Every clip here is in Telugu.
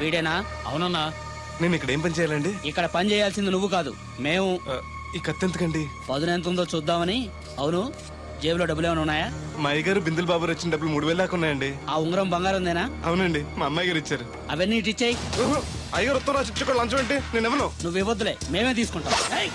వీడేనా? అవునన్నా. నేను ఇక్కడ ఏం పని చేయాలండి? ఇక్కడ పని చేయాల్సింది నువ్వు కాదు మేము. ఆ, ఈ కత్తి ఎందుకండి? పదును ఎంత ఉందో చూద్దామని. అవును జేబులో డబ్బులు ఏమైనా ఉన్నాయా? మా అయ్యగారు బిందులు బాబు వచ్చిన డబ్బులు మూడు వేలు దాకా ఉన్నాయండి. ఆ ఉంగరం బంగారం ఉందేనా? అవునండి మా అమ్మాయి గారు ఇచ్చారు. అవన్నీ ఇటు ఇచ్చేయి. ఊహు, అయ్యగారు ఉత్తరం రాసి ఇచ్చుకో లంచం ఏంటి? నేను ఇవ్వను. నువ్వు ఇవ్వద్దులే మేమే తీసుకుంటాం. ఏయ్!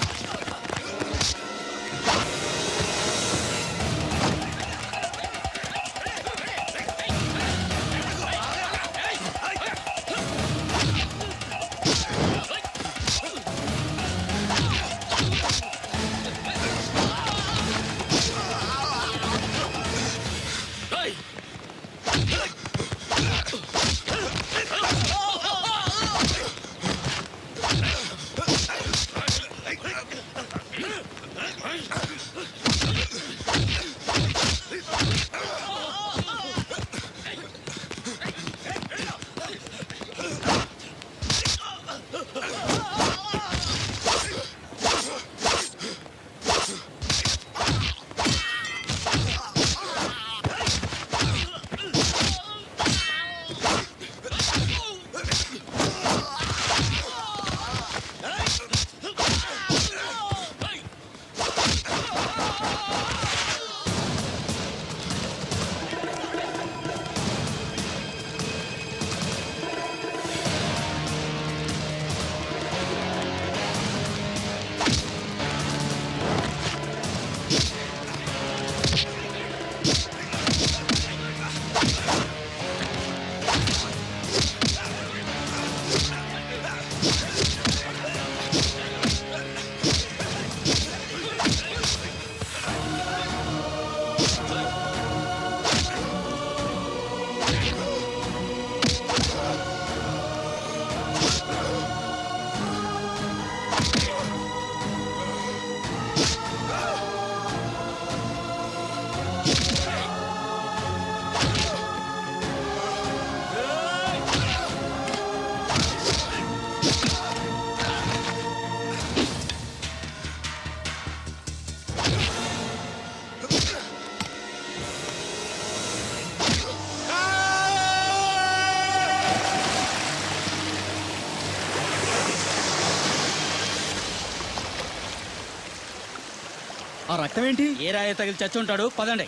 ఆ రక్తం ఏంటి? ఏ రాయ తగిలి చచ్చి ఉంటాడు? పదండి.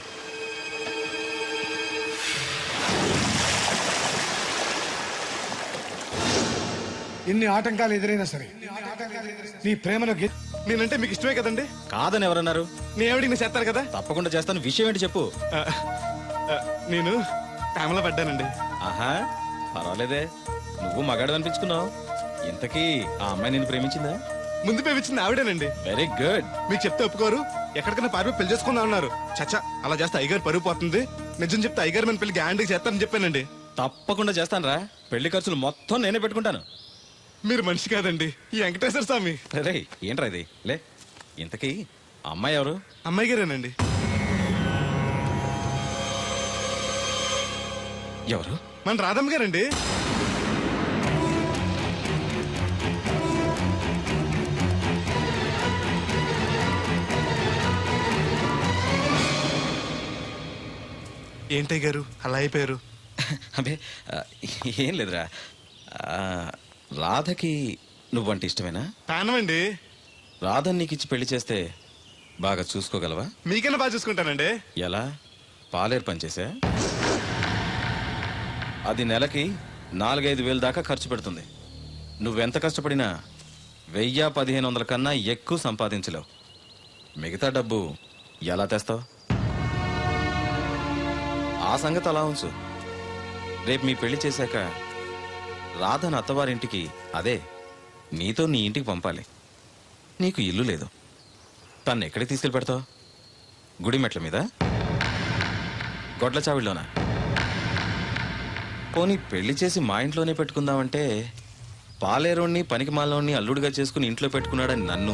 ఎన్ని ఆటంకాలు ఎదురైనా సరే నీ ప్రేమలో గె- నేనంటే మీకు ఇష్టమే కదండి? కాదని ఎవరన్నారు? నేను ఎవడికి చేస్తారు కదా? తప్పకుండా చేస్తాను. విషయం ఏంటి చెప్పు. ఆ, ఆ, నేను ప్రేమలో పడ్డానండి. ఆహా పర్వాలేదే. నువ్వు మగాడు అనిపించుకున్నావు. ఇంతకీ ఆ అమ్మాయి నేను ప్రేమించిందా? ముందు పేపించింది ఆవిడేనండి. వెరీ గుడ్ మీకు చెప్తే ఒప్పుకోరు. ఎక్కడికైనా పారిపోయి పెళ్ళి చేసుకుందాం అన్నారు. చచ్చా అలా చేస్తే అయ్యగారు పరుగు పోతుంది. నిజం చెప్తే అయ్యగారు మన పెళ్ళి గ్యాండ్కి చేస్తానని చెప్పానండి. తప్పకుండా చేస్తాను రా పెళ్ళి ఖర్చులు మొత్తం నేనే పెట్టుకుంటాను. మీరు మనిషి కాదండి. ఈ వెంకటేశ్వర స్వామి. రే ఏంట్రా ఇది? లే ఇంతకీ అమ్మాయి ఎవరు? అమ్మాయి గారేనండి. ఎవరు? మన రాధమ్మ గారండి. ఏంటయ్య గారు? అలా అయిపోయారు. ఆ, ఏం లేదురా. ఆ, రాధకి నువ్వంటే ఇష్టమేనా? పానమండి రాధని నీకు ఇచ్చి పెళ్ళి చేస్తే బాగా చూసుకోగలవా? మీకైనా బాగా చూసుకుంటానండి. ఎలా? పాలేరు పనిచేసా అది నెలకి నాలుగైదు వేలు దాకా ఖర్చు పెడుతుంది. నువ్వెంత కష్టపడినా వెయ్యి పదిహేను వందల కన్నా ఎక్కువ సంపాదించలేవు. మిగతా డబ్బు ఎలా తెస్తావు? ఆ సంగతి అలా ఉంచు. రేపు మీ పెళ్ళి చేశాక రాధను అత్తవారింటికి అదే నీతో నీ ఇంటికి పంపాలి. నీకు ఇల్లు లేదు. తను ఎక్కడికి తీసుకెళ్ళి పెడతావు గుడి మెట్ల మీద? గొడ్ల చావిడిలోనా పోనీ పెళ్ళి చేసి మా ఇంట్లోనే పెట్టుకుందామంటే పాలేరోణ్ణి పనికిమాలోని అల్లుడిగా చేసుకుని ఇంట్లో పెట్టుకున్నాడని నన్ను.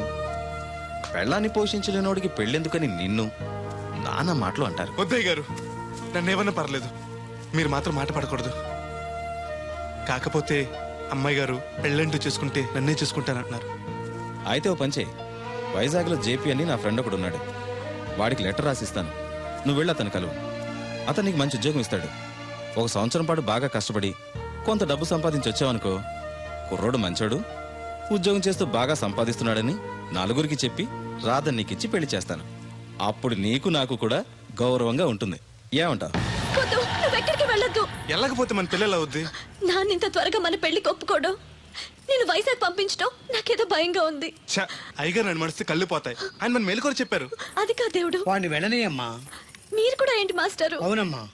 పెళ్ళాన్ని పోషించలేనోడికి పెళ్ళెందుకని నిన్ను? నాన్న మాటలు అంటారు. వద్దయ్య గారు. నన్ను ఏమన్నా పర్లేదు. మీరు మాత్రం మాట పడకూడదు. కాకపోతే అమ్మాయి గారు పెళ్ళంటూ చేసుకుంటే నన్నే చేసుకుంటానంటున్నారు. అయితే ఓ పంచే వైజాగ్లో జేపీ అని నా ఫ్రెండ్ ఒకడు ఉన్నాడు. వాడికి లెటర్ రాసిస్తాను. నువ్వు వెళ్ళి అతను కలువు. అతను నీకు మంచి ఉద్యోగం ఇస్తాడు. ఒక సంవత్సరం పాటు బాగా కష్టపడి కొంత డబ్బు సంపాదించి వచ్చావనుకో కుర్రోడు మంచోడు. ఉద్యోగం చేస్తూ బాగా సంపాదిస్తున్నాడని నలుగురికి చెప్పి రాధ నీకిచ్చి పెళ్ళి చేస్తాను. అప్పుడు నీకు నాకు కూడా గౌరవంగా ఉంటుంది. ఏమంటావు? వద్దు నువ్వెక్కడికి వెళ్ళొద్దు. వెళ్ళకపోతే మన పిల్లలు అవుద్ది. నాన్న ఇంత త్వరగా మన పెళ్ళికి ఒప్పుకోడు. నేను వైజాగ్ పంపించడం నాకేదో భయంగా ఉంది. ఛ, అయ్యగారు నన్ను మడిస్తే కళ్ళు పోతాయి. ఆయన మన మేలుకొని చెప్పారు. అది కా దేవుడు? వాడిని వెళ్ళనీయమ్మా. మీరు కూడా ఏంటి మాస్టారు? అవునమ్మా.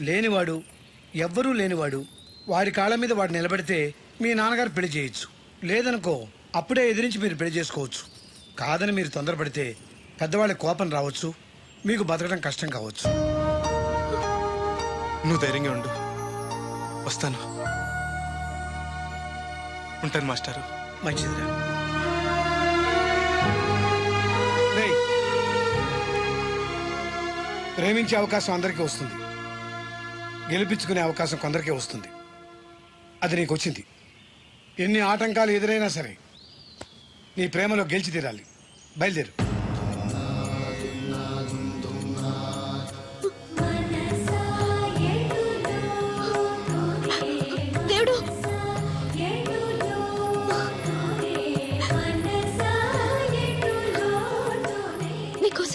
లేనివాడు ఎవ్వరూ లేనివాడు వాడి కాళ్ళ మీద వాడు నిలబడితే మీ నాన్నగారు పెళ్ళి చేయొచ్చు. లేదనుకో అప్పుడే ఎదిరించి మీరు పెళ్ళి చేసుకోవచ్చు. కాదని మీరు తొందరపడితే పెద్దవాళ్ళ కోపం రావచ్చు మీకు బతకడం కష్టం కావచ్చు. నువ్వు ధైర్యంగా ఉండు. వస్తాను. ఉంటాను మాస్టారు. మంచిదిరా. రేయ్, ప్రేమించే అవకాశం అందరికీ వస్తుంది. గెలిపించుకునే అవకాశం కొందరికే వస్తుంది. అది నీకు వచ్చింది ఎన్ని ఆటంకాలు ఎదురైనా సరే నీ ప్రేమలో గెలిచి తీరాలి. బయలుదేరు.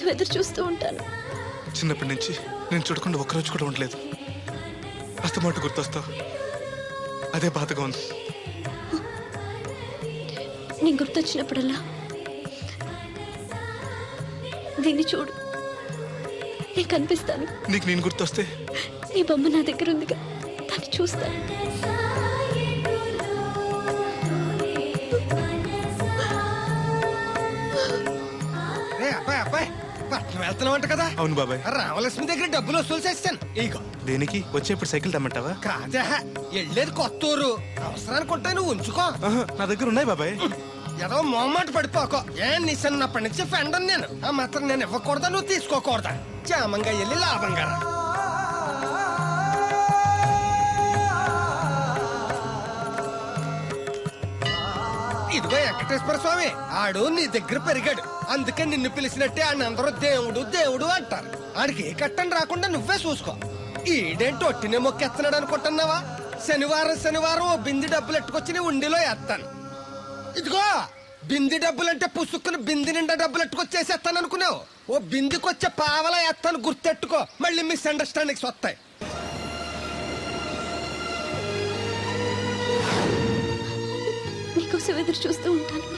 నీకోసం ఎదురు చూస్తూ ఉంటాను. చిన్నప్పటి నుంచి నేను చూడకుండా ఒక్కరోజు కూడా ఉండలేదు. అస్తమాట గుర్తొస్తావు. అదే బాధగా ఉంది. నీ గుర్తొచ్చినప్పుడల్లా దీన్ని చూడు. నేను కనిపిస్తాను నీకు నేను గుర్తొస్తే? నీ బొమ్మ నా దగ్గర ఉందిగా. దాన్ని చూస్తాను. వెళ్తున్నావంట కదా? అవును బాబాయ్. రామలక్ష్మి దగ్గర డబ్బులు వసూలు చేస్తాను. ఇగో దేనికి? వచ్చేప్పుడు సైకిల్ తెమ్మంటావా? కాదే. వెళ్ళేది కొత్త ఊరు. అవసరానికి ఉంటాయి నువ్వు ఉంచుకో. ఆహా, నా దగ్గర ఉన్నాయి బాబాయ్. ఏదో మొహమాట పడిపోకో. ఏ నిసన్నప్పటి నుంచి ఫ్రెండ్ నేను. ఆ మాత్రం నేను ఇవ్వకూడదా? నువ్వు తీసుకోకూడదా? క్షేమంగా వెళ్ళి లాభంగా రా. ఇదిగో వెంకటేశ్వర స్వామి ఆడు నీ దగ్గర పెరిగాడు. అందుకే నిన్ను పిలిచినట్టే ఆయన అందరూ దేవుడు దేవుడు అంటారు. ఆడికి ఏ కట్టం రాకుండా నువ్వే చూసుకో. ఈడేంటి ఒట్టినే మొక్కెత్తనాడు అనుకుంటున్నావా? శనివారం శనివారం ఓ బింది డబ్బులు ఎట్టుకొచ్చి నీ ఉండిలో వేస్తాను. ఇదిగో బింది డబ్బులంటే పుసుక్కుని బింది నిండా డబ్బులు ఎట్టుకొచ్చేసేస్తాను అనుకున్నావు. ఓ బిందికొచ్చే పావలా ఎత్తాను గుర్తెట్టుకో. మళ్ళీ మిస్ అండర్స్టాండింగ్స్ వస్తాయి. నీకోసం ఎదురు చూస్తూ ఉంటాను.